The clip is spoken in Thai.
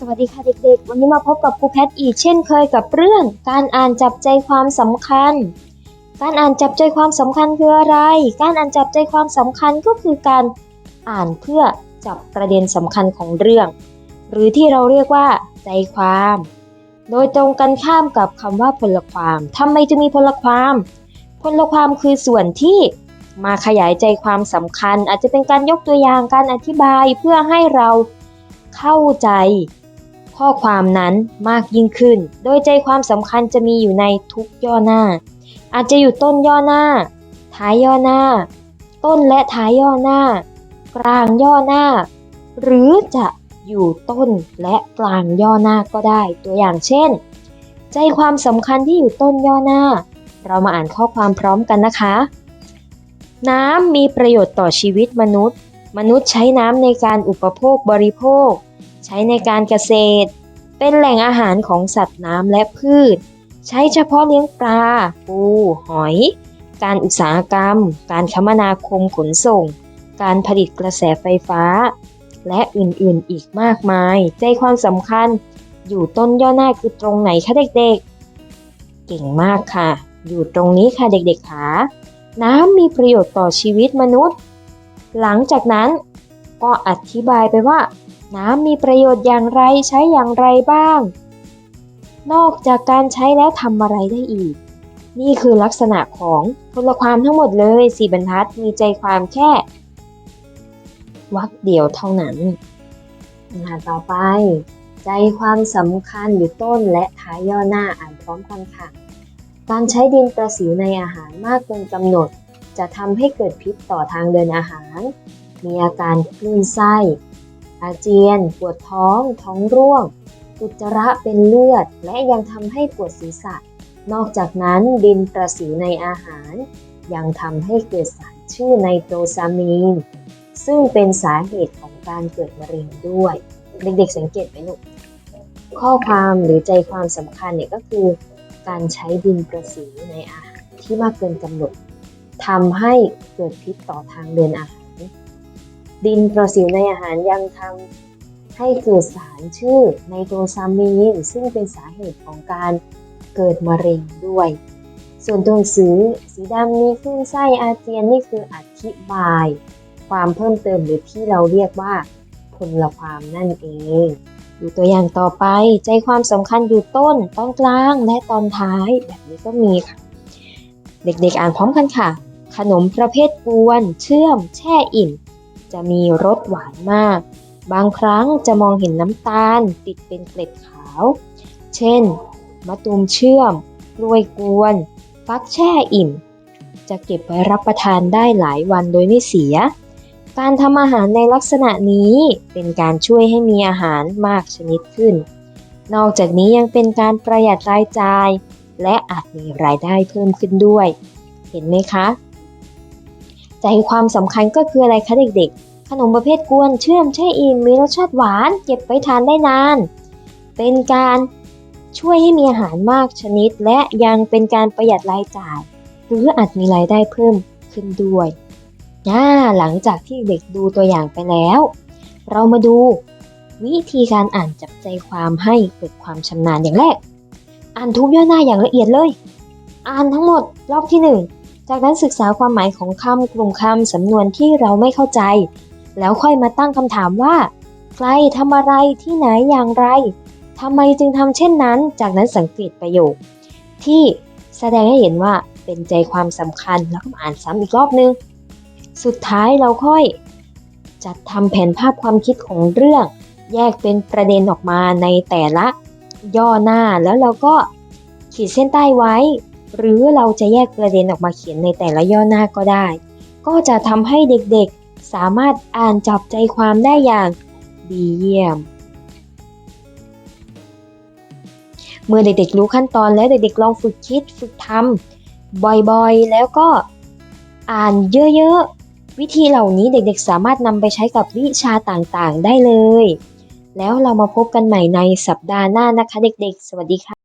สวัสดีค่ะเด็กๆ วันนี้มาพบกับครูแพทอีกเช่นเคยกับเรื่อง การอ่านจับใจความสำคัญ การอ่านจับใจความสำคัญคืออะไร การอ่านจับใจความสำคัญก็คือการอ่านเพื่อจับประเด็นสำคัญของเรื่อง หรือที่เราเรียกว่า ใจความ โดยตรงกันข้ามกับคำว่าพลความทำไมจะมีพลความ พลความคือส่วนที่มาขยายใจความสำคัญ อาจจะเป็นการยกตัวอย่างการอธิบายเพื่อให้เราเข้าใจ ข้อความนั้นมากยิ่งขึ้น โดยใจความสำคัญจะมีอยู่ในทุกย่อหน้า อาจจะอยู่ต้นย่อหน้า ท้ายย่อหน้า ต้นและท้ายย่อหน้า กลางย่อหน้า หรือจะอยู่ต้นและกลางย่อหน้าก็ได้ ตัวอย่างเช่น ใจความสำคัญที่อยู่ต้นย่อหน้า เรามาอ่านข้อความพร้อมกันนะคะ น้ำมีประโยชน์ต่อชีวิตมนุษย์ มนุษย์ใช้น้ำในการอุปโภคบริโภค ใช้ในการเกษตร เป็นแหล่งอาหารของสัตว์น้ำและพืช ใช้เฉพาะเลี้ยงปลา ปู หอย การอุตสาหกรรม การคมนาคมขนส่ง การผลิตกระแสไฟฟ้า และอื่นๆอีกมากมาย ใจความสำคัญ อยู่ต้นย่อหน้าคือตรงไหนคะเด็กๆ เก่งมากค่ะ อยู่ตรงนี้ค่ะเด็กๆค่ะน้ำมีประโยชน์ต่อชีวิตมนุษย์ หลังจากนั้นก็อธิบายไปว่า น้ำมีประโยชน์อย่างไรใช้อย่างไรบ้าง นอกจากการใช้แล้วทำอะไรได้อีก นี่คือลักษณะของพลความทั้งหมดเลยสี่บรรทัดมีใจความแค่วรรคเดียวเท่านั้นงานต่อไป ใจความสำคัญอยู่ต้นและท้ายย่อหน้าอ่านพร้อมกันค่ะ การใช้ดินประสิวในอาหารมากเกินกำหนด จะทำให้เกิดพิษต่อทางเดินอาหาร มีอาการคลื่นไส้ อาเจียน ปวดท้อง ท้องร่วง อุจจาระเป็นเลือด และยังทำให้ปวดศีรษะ นอกจากนั้นดินประสิวในอาหาร ยังทำให้เกิดสารชื่อไนโตรซามีน ซึ่งเป็นสาเหตุของการเกิดมะเร็งด้วย เด็กๆสังเกตไหมลูก ข้อความหรือใจความสำคัญเนี่ยก็คือ การใช้ดินประสิวในอาหารที่มากเกินกำหนดทำให้เกิดพิษต่อทางเดินอาหาร ดินประสิวในอาหารยังทำให้เกิดสารชื่อไนโตรซามีน ซึ่งเป็นสาเหตุของการเกิดมะเร็งด้วย ส่วนตัวหนังสือสีดำนี้ขึ้นไส้อาเจียนนี่คืออธิบาย ความเพิ่มเติมหรือที่เราเรียกว่าพลความนั่นเองดูตัวอย่างต่อไปใจความสำคัญอยู่ต้นตอนกลางและตอนท้าย แบบนี้ก็มีค่ะ เด็กๆอ่านพร้อมกันค่ะ ขนมประเภทกวน เชื่อม แช่อิ่ม จะมีรสหวานมาก บางครั้งจะมองเห็นน้ำตาลติดเป็นเกล็ดขาว เช่น มะตูมเชื่อม กล้วยกวน ฟักแช่อิ่ม จะเก็บไว้รับประทานได้หลายวันโดยไม่เสีย การทำอาหารในลักษณะนี้เป็นการช่วยให้มีอาหารมากชนิดขึ้น นอกจากนี้ยังเป็นการประหยัดรายจ่าย และอาจมีรายได้เพิ่มขึ้นด้วย เห็นไหมคะ ใจความสำคัญก็คืออะไรคะเด็กๆ ขนมประเภทกวนเชื่อมแช่อิ่มมีรสชาติหวาน เก็บไว้ทานได้นาน เป็นการช่วยให้มีอาหารมากชนิด และยังเป็นการประหยัดรายจ่าย หรืออาจมีรายได้เพิ่มขึ้นด้วยอ่าหลังจากที่เด็กดูตัวอย่างไปแล้ว เรามาดูวิธีการอ่านจับใจความให้เกิดความชำนาญอย่างแรก อ่านทุกย่อหน้าอย่างละเอียดเลย อ่านทั้งหมดรอบที่หนึ่ง จากนั้นศึกษาความหมายของคำกลุ่มคำสำนวนที่เราไม่เข้าใจ แล้วค่อยมาตั้งคำถามว่า ใครทำอะไรที่ไหนอย่างไรทำไมจึงทำเช่นนั้น จากนั้นสังเกตประโยค ที่แสดงให้เห็นว่าเป็นใจความสำคัญแล้วก็มาอ่านซ้ำอีกรอบนึง สุดท้ายเราค่อย จัดทำแผนภาพความคิดของเรื่อง แยกเป็นประเด็นออกมาในแต่ละย่อหน้าแล้วเราก็ขีดเส้นใต้ไว้ หรือเราจะแยกประเด็นออกมาเขียนในแต่ละย่อหน้าก็ได้ ก็จะทำให้เด็กๆ สามารถอ่านจับใจความได้อย่างดีเยี่ยม เมื่อเด็กๆรู้ขั้นตอนแล้วเด็กๆลองฝึกคิดฝึกทำบ่อยๆ แล้วก็อ่านเยอะๆ วิธีเหล่านี้เด็กๆ สามารถนำไปใช้กับวิชาต่างๆ ได้เลย แล้วเรามาพบกันใหม่ในสัปดาห์หน้านะคะเด็กๆ สวัสดีค่ะ